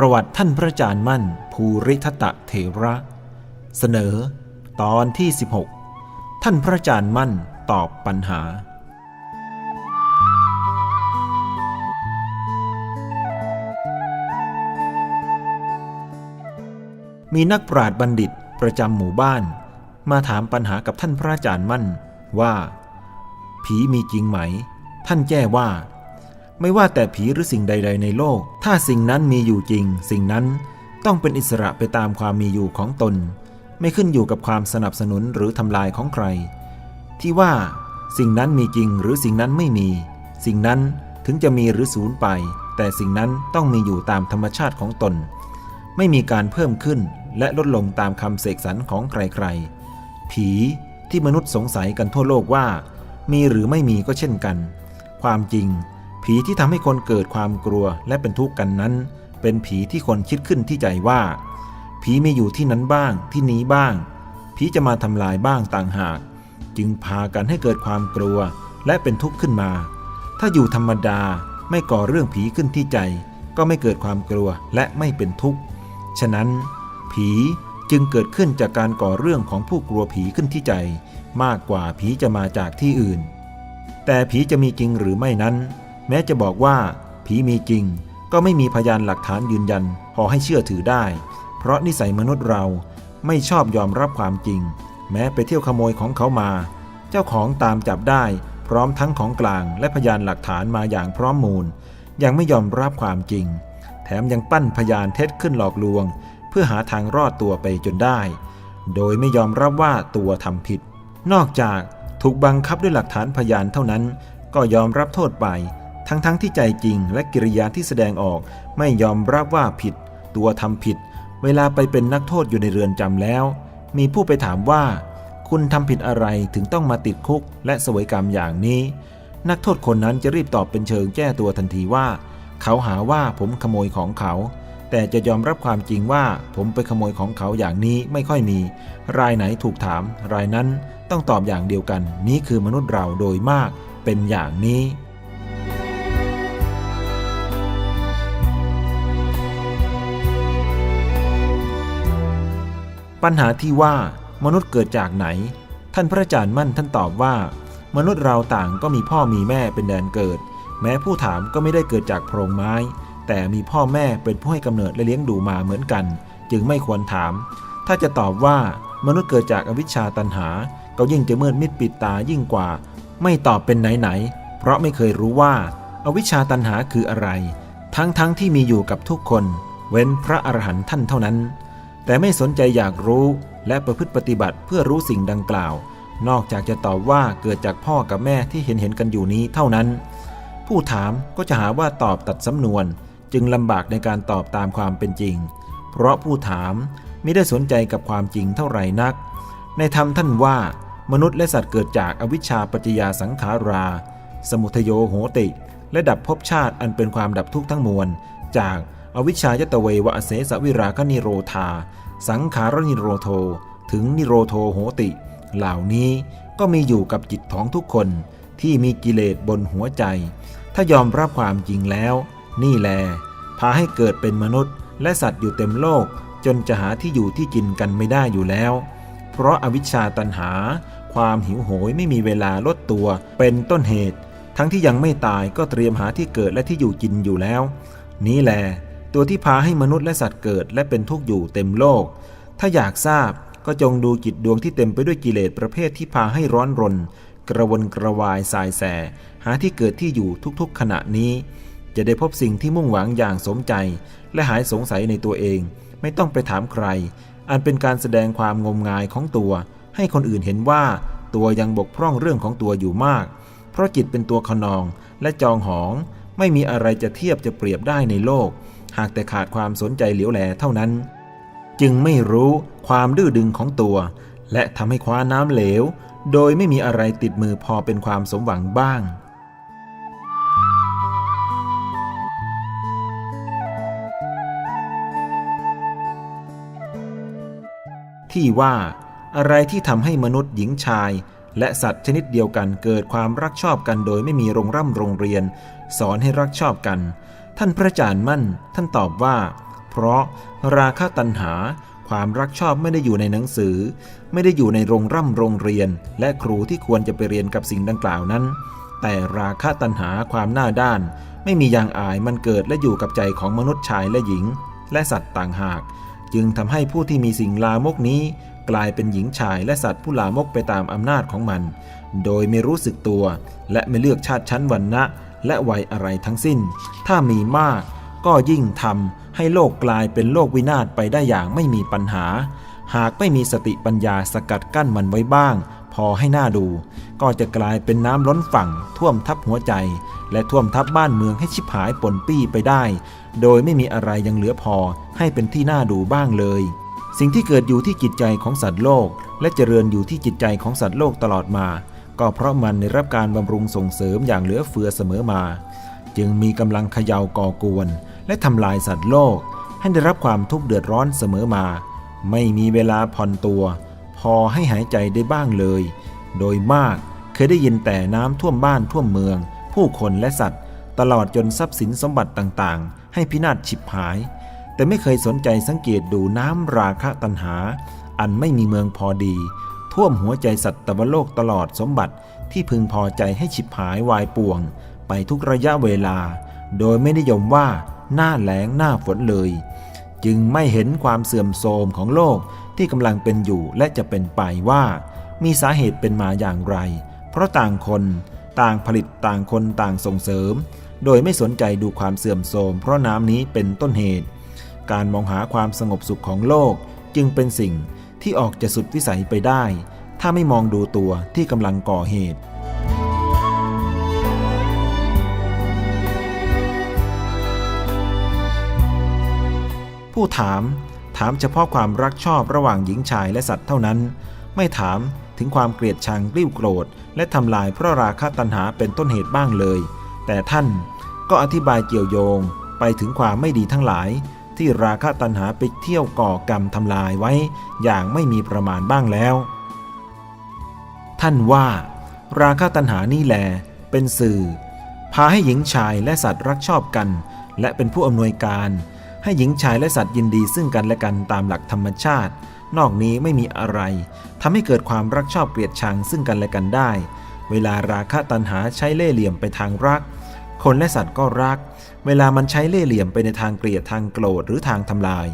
ประวัติท่านพระอาจารย์มั่น ภูริทัตะเถระ เสนอ ตอนที่ 16 ท่านพระอาจารย์มั่นตอบปัญหา มีนักปราชญ์บัณฑิตประจำหมู่บ้าน มาถามปัญหากับท่านพระอาจารย์มั่นว่า ผีมีจริงไหม ท่านแจ้ว่า ไม่ว่าแต่ผีหรือสิ่งใด ๆ ในโลก ถ้าสิ่งนั้นมีอยู่จริง สิ่งนั้นต้องเป็นอิสระไปตามความมีอยู่ของตน ไม่ขึ้นอยู่กับความสนับสนุนหรือทำลายของใคร ที่ว่า สิ่งนั้นมีจริงหรือสิ่งนั้นไม่มี สิ่งนั้นถึงจะมีหรือสูญไป แต่สิ่งนั้นต้องมีอยู่ตามธรรมชาติของตน ไม่มีการเพิ่มขึ้นและลดลงตามคำเสกสรรของใครๆ ผีที่มนุษย์สงสัยกันทั่วโลกว่า มีหรือไม่มีก็เช่นกัน ความจริง ผีที่ทำให้คนเกิดความกลัวและเป็นทุกข์กันนั้น เป็นผีที่คนคิดขึ้นที่ใจว่า ผีมีอยู่ที่นั้นบ้างที่นี้บ้าง ผีจะมาทำลายบ้างต่างหาก จึงพากันให้เกิดความกลัวและเป็นทุกข์ขึ้นมา ถ้าอยู่ธรรมดาไม่ก่อเรื่องผีขึ้นที่ใจ ก็ไม่เกิดความกลัวและไม่เป็นทุกข์ ฉะนั้น ผีจึงเกิดขึ้นจากการก่อเรื่องของผู้กลัวผีขึ้นที่ใจ มากกว่าผีจะมาจากที่อื่น แต่ผีจะมีจริงหรือไม่นั้น แม้จะบอกว่าผีมีจริง ก็ไม่มีพยานหลักฐานยืนยัน พอให้เชื่อถือได้ เพราะนิสัยมนุษย์เราไม่ชอบยอมรับความจริง แม้ไปเที่ยวขโมยของเขามา เจ้าของตามจับได้พร้อมทั้งของกลางและพยานหลักฐานมาอย่างพร้อมมูล ยังไม่ยอมรับความจริง แถมยังปั้นพยานเท็จขึ้นหลอกลวง เพื่อหาทางรอดตัวไปจนได้ โดยไม่ยอมรับว่าตัวทำผิด นอกจากถูกบังคับด้วยหลักฐานพยานเท่านั้น ก็ยอมรับโทษไป ทั้งๆทที่ใจจริงและกิริยาที่แสดงออกไม่ยอมรับว่าผิด ตัวทำผิด เวลาไปเป็นนักโทษอยู่ในเรือนจำแล้ว มีผู้ไปถามว่า คุณทำผิดอะไรถึงต้องมาติดคุก และสวยกรรมอย่างนี้ นักโทษคนนั้นจะรีบตอบเป็นเชิงแก้ตัวทันทีว่า เขาหาว่าผมขโมยของเขา แต่จะยอมรับความจริงว่า ผมไปขโมยของเขาอย่างนี้ไม่ค่อยมี รายไหนถูกถาม รายนั้นต้องตอบอย่างเดียวกัน นี่คือมนุษย์เราโดยมากเป็นอย่างนี้ ปัญหาที่ว่ามนุษย์เกิดจากไหน ท่านพระอาจารย์มั่นท่านตอบว่า มนุษย์เราต่างก็มีพ่อมีแม่เป็นแดนเกิด แม้ผู้ถามก็ไม่ได้เกิดจากโพรงไม้ แต่มีพ่อแม่เป็นผู้ให้กำเนิดและเลี้ยงดูมาเหมือนกัน จึงไม่ควรถาม ถ้าจะตอบว่ามนุษย์เกิดจากอวิชชาตันหา ก็ยิ่งจะมืดมิดปิดตายิ่งกว่า ไม่ตอบเป็นไหนๆเพราะไม่เคยรู้ว่าอาวิชชาตันหาคืออะไร ทั้งๆทที่มีอยู่กับทุกคน เว้นพระอรหันต์ท่านเท่านั้น แต่ไม่สนใจอยากรู้และประพฤติปฏิบัติเพื่อรู้สิ่งดังกล่าว นอกจากจะตอบว่าเกิดจากพ่อกับแม่ที่เห็นเห็นกันอยู่นี้เท่านั้น ผู้ถามก็จะหาว่าตอบตัดสำนวน จึงลำบากในการตอบตามความเป็นจริง เพราะผู้ถามไม่ได้สนใจกับความจริงเท่าไหร่นัก ในธรรมท่านว่ามนุษย์และสัตว์เกิดจากอวิชชาปัจจยาสังขารา สมุทโยโหติ และดับภพชาติอันเป็นความดับทุกข์ทั้งมวล จาก อวิชชายตเววะเสสวิราคนิโรธา สังขารนิโรโท ถึงนิโรโทโหติ เหล่านี้ก็มีอยู่กับจิตของทุกคนที่มีกิเลสบนหัวใจ ถ้ายอมรับความจริงแล้ว นี่แล พาให้เกิดเป็นมนุษย์ และสัตว์อยู่เต็มโลก จนจะหาที่อยู่ที่กินกันไม่ได้อยู่แล้ว เพราะอาวิชชาตันหา ความหิวโหยไม่มีเวลาลดตัวเป็นต้นเหตุ ทั้งที่ยังไม่ตายก็เตรียมหาที่เกิดและที่อยู่กินอยู่แล้ว นี้แล ตัวที่พาให้มนุษย์และสัตว์เกิดและเป็นทุกข์อยู่เต็มโลก ถ้าอยากทราบก็จงดูจิตดวงที่เต็มไปด้วยกิเลสประเภทที่พาให้ร้อนรน กระวนกระวายสายแส หาที่เกิดที่อยู่ทุกๆ ขณะนี้ จะได้พบสิ่งที่มุ่งหวังอย่างสมใจ และหายสงสัยในตัวเอง ไม่ต้องไปถามใคร อันเป็นการแสดงความงมงายของตัว ให้คนอื่นเห็นว่าตัวยังบกพร่องเรื่องของตัวอยู่มาก เพราะจิตเป็นตัวขนองและจองหอง ไม่มีอะไรจะเทียบจะเปรียบได้ในโลก หากแต่ขาดความสนใจเหลียวแลเท่านั้น จึงไม่รู้ความดื้อดึงของตัว และทำให้คว้าน้ำเหลว โดยไม่มีอะไรติดมือพอเป็นความสมหวังบ้างที่ว่าอะไรที่ทำให้มนุษย์หญิงชาย และสัตว์ชนิดเดียวกันเกิดความรักชอบกันโดยไม่มีโรงร่ำโรงเรียน สอนให้รักชอบกัน ท่านพระอาจารย์มั่น ท่านตอบว่า เพราะราคะตัณหา ความรักชอบไม่ได้อยู่ในหนังสือ ไม่ได้อยู่ในโรงร่ำโรงเรียน และครูที่ควรจะไปเรียนกับสิ่งดังกล่าวนั้น แต่ราคะตัณหาความหน้าด้าน ไม่มีอย่างอายมันเกิดและอยู่กับใจของมนุษย์ชายและหญิง และสัตว์ต่างหาก จึงทำให้ผู้ที่มีสิ่งลามกนี้ กลายเป็นหญิงชายและสัตว์ผู้ลามกไปตามอำนาจของมัน โดยไม่รู้สึกตัว และไม่เลือกชาติชั้นวรรณะ และวัยอะไรทั้งสิ้น ถ้ามีมากก็ยิ่งทำให้โลกกลายเป็นโลกวินาศไปได้อย่างไม่มีปัญหา หากไม่มีสติปัญญาสกัดกั้นมันไว้บ้าง พอให้หน่าดู ก็จะกลายเป็นน้ำล้นฝั่ง ท่วมทับหัวใจ และท่วมทับบ้านเมืองให้ชิบหายปนปี้ไปได้ โดยไม่มีอะไรยังเหลือพอให้เป็นที่น่าดูบ้างเลย สิ่งที่เกิดอยู่ที่จิตใจของสัตว์โลก และเจริญอยู่ที่จิตใจของสัตว์โลกตลอดมา ก็เพราะมันได้รับการบำรุงส่งเสริมอย่างเหลือเฟือเสมอมา จึงมีกำลังเขย่าก่อกวน และทำลายสัตว์โลก ให้ได้รับความทุกข์เดือดร้อนเสมอมา ไม่มีเวลาผ่อนตัว พอให้หายใจได้บ้างเลย โดยมากเคยได้ยินแต่น้ำท่วมบ้านท่วมเมือง ผู้คนและสัตว์ ตลอดจนทรัพย์สินสมบัติต่างๆ ให้พินาศฉิบหาย แต่ไม่เคยสนใจสังเกตดูน้ำราคะตัณหา อันไม่มีเมืองพอดี ท่วมหัวใจสัตว์ตวโลกตลอดสมบัติที่พึงพอใจให้ฉิบหายวายป่วง ไปทุกระยะเวลา โดยไม่นิยมว่าหน้าแล้งหน้าฝนเลย จึงไม่เห็นความเสื่อมโทรมของโลกที่กำลังเป็นอยู่และจะเป็นไปว่า มีสาเหตุเป็นมาอย่างไร เพราะต่างคนต่างผลิตต่างคนต่างส่งเสริม โดยไม่สนใจดูความเสื่อมโทรมเพราะน้ำนี้เป็นต้นเหตุ การมองหาความสงบสุขของโลกจึงเป็นสิ่ง ที่ออกจะสุดวิสัยไปได้ ถ้าไม่มองดูตัวที่กำลังก่อเหตุ ผู้ถามถามเฉพาะความรักชอบระหว่างหญิงชายและสัตว์เท่านั้น ไม่ถามถึงความเกลียดชังกริ้วโกรธ และทำลายเพราะราคะตัณหาเป็นต้นเหตุบ้างเลย แต่ท่านก็อธิบายเกี่ยวโยงไปถึงความไม่ดีทั้งหลาย ที่ราคะตัณหาไปเที่ยวก่อกรรมทำลายไว้ อย่างไม่มีประมาณบ้างแล้ว ท่านว่า ราคะตัณหานี่แลเป็นสื่อ พาให้หญิงชายและสัตว์รักชอบกัน และเป็นผู้อำนวยการ ให้หญิงชายและสัตว์ยินดีซึ่งกันและกันตามหลักธรรมชาติ นอกนี้ไม่มีอะไรทำให้เกิดความรักชอบเกลียดชังซึ่งกันและกันได้ เวลาราคะตัณหาใช้เล่ห์เหลี่ยมไปทางรัก คนและสัตว์ก็รัก เวลามันใช้เล่ห์เหลี่ยมไปในทางเกลียดทางโกรธหรือทางทำลาย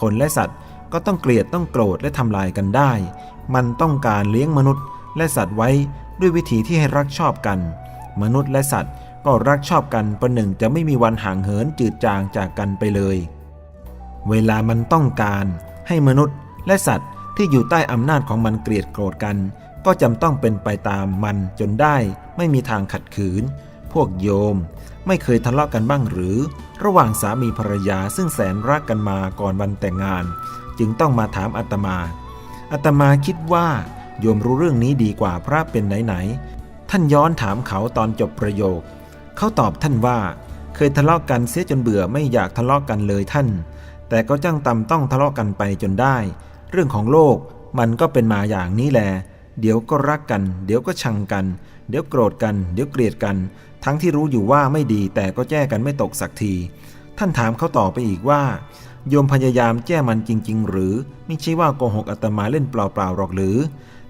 คนและสัตว์ก็ต้องเกลียดต้องโกรธและทำลายกันได้ มันต้องการเลี้ยงมนุษย์ และสัตว์ไว้ด้วยวิธีที่ให้รักชอบกัน มนุษย์และสัตว์ก็รักชอบกันประหนึ่งจะไม่มีวันห่างเหินจืดจางจากกันไปเลย เวลามันต้องการให้มนุษย์และสัตว์ที่อยู่ใต้อำนาจของมันเกลียดโกรธกัน ก็จำต้องเป็นไปตามมันจนได้ไม่มีทางขัดขืน พวกโยมไม่เคยทะเลาะกันบ้างหรือ ระหว่างสามีภรรยาซึ่งแสนรักกันมาก่อนวันแต่งงาน จึงต้องมาถามอาตมาอาตมาคิดว่าโยมรู้เรื่องนี้ดีกว่าพระเป็นไหนๆท่านย้อนถามเขาตอนจบประโยค เขาตอบท่านว่า เคยทะเลาะกันเสียจนเบื่อไม่อยากทะเลาะกันเลยท่าน แต่ก็จังตำต้องทะเลาะกันไปจนได้ เรื่องของโลกมันก็เป็นมาอย่างนี้แหละ เดี๋ยวก็รักกัน เดี๋ยวก็ชังกัน เดี๋ยวโกรธกัน เดี๋ยวเกลียดกัน ทั้งที่รู้อยู่ว่าไม่ดีแต่ก็แก้กันไม่ตกสักที ท่านถามเขาต่อไปอีกว่า โยมพยายามแก้มันจริง ๆ หรือไม่ใช่ว่าโกหกอาตมาเล่นเปล่าๆหรอกหรือ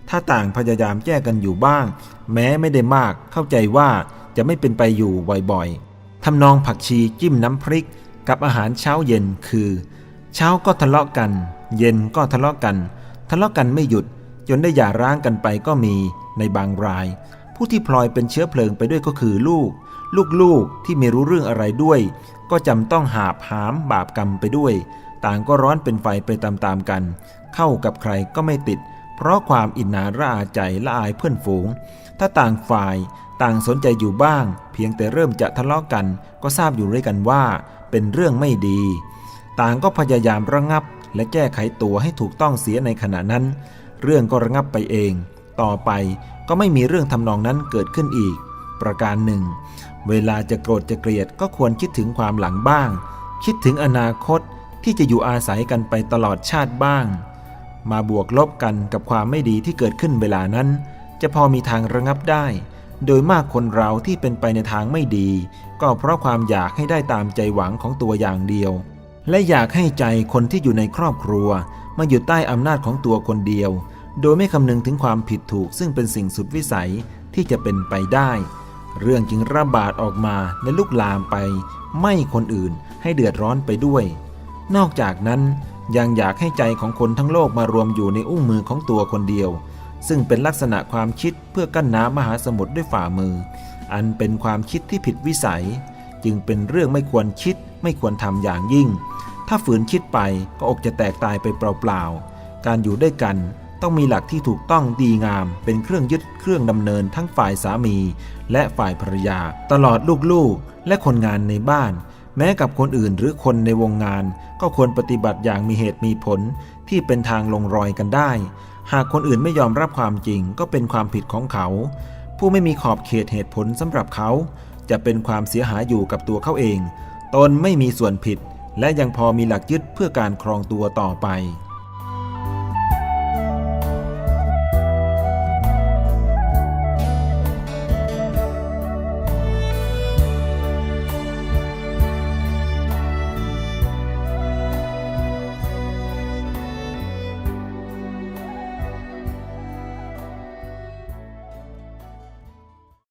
ถ้าต่างพยายามแก้กันอยู่บ้าง แม้ไม่ได้มาก เข้าใจว่าจะไม่เป็นไปอยู่บ่อยๆทำนองผักชีจิ้มน้ำพริก กับอาหารเช้าเย็นคือ เช้าก็ทะเลาะกัน เย็นก็ทะเลาะกัน ทะเลาะกันไม่หยุด นได้หย่าร้างกันไปก็มีในบางราย ผู้ที่พลอยเป็นเชื้อเพลิงไปด้วยก็คือลูก ลูกๆที่ไม่รู้เรื่องอะไรด้วย ก็จำต้องหาบหามบาปกรรมไปด้วย ต่างก็ร้อนเป็นไฟไปตามๆกัน เข้ากับใครก็ไม่ติด เพราะความอินนาระอาใจละอายเพื่อนฝูง ถ้าต่างฝ่ายต่างสนใจอยู่บ้าง เพียงแต่เริ่มจะทะเลาะกัน ก็ทราบอยู่ด้วยกันว่า เป็นเรื่องไม่ดี ต่างก็พยายามระงับและแก้ไขตัวให้ถูกต้องเสียในขณะนั้น เรื่องก็ระงับไปเอง ต่อไปก็ไม่มีเรื่องทำนองนั้นเกิดขึ้นอีก ประการหนึ่ง เวลาจะโกรธจะเกลียดก็ควรคิดถึงความหลังบ้าง คิดถึงอนาคตที่จะอยู่อาศัยกันไปตลอดชาติบ้าง มาบวกลบกันกับความไม่ดีที่เกิดขึ้นเวลานั้น จะพอมีทางระงับได้ โดยมากคนเราที่เป็นไปในทางไม่ดี ก็เพราะความอยากให้ได้ตามใจหวังของตัวอย่างเดียว และอยากให้ใจคนที่อยู่ในครอบครัว มาอยู่ใต้อำนาจของตัวคนเดียว โดยไม่คำนึงถึงความผิดถูกซึ่งเป็นสิ่งสุดวิสัยที่จะเป็นไปได้ เรื่องจึงระบาดออกมาและลุกลามไป ไม่คนอื่นให้เดือดร้อนไปด้วย นอกจากนั้นยังอยากให้ใจของคนทั้งโลกมารวมอยู่ในอุ้งมือของตัวคนเดียว ซึ่งเป็นลักษณะความคิดเพื่อกั้นน้ำมหาสมุทรด้วยฝ่ามือ อันเป็นความคิดที่ผิดวิสัย จึงเป็นเรื่องไม่ควรคิด ไม่ควรทำอย่างยิ่ง ถ้าฝืนคิดไปก็อกจะแตกตายไปเปล่าๆ การอยู่ด้วยกันต้องมีหลักที่ถูกต้องดีงาม เป็นเครื่องยึดเครื่องดำเนินทั้งฝ่ายสามี และฝ่ายภรรยา ตลอดลูกๆ และคนงานในบ้าน แม้กับคนอื่นหรือคนในวงงาน ก็ควรปฏิบัติอย่างมีเหตุมีผลที่เป็นทางลงรอยกันได้ หากคนอื่นไม่ยอมรับความจริงก็เป็นความผิดของเขา ผู้ไม่มีขอบเขตเหตุผลสำหรับเขา จะเป็นความเสียหายอยู่กับตัวเขาเอง ตนไม่มีส่วนผิด และยังพอมีหลักยึดเพื่อการครองตัวต่อไป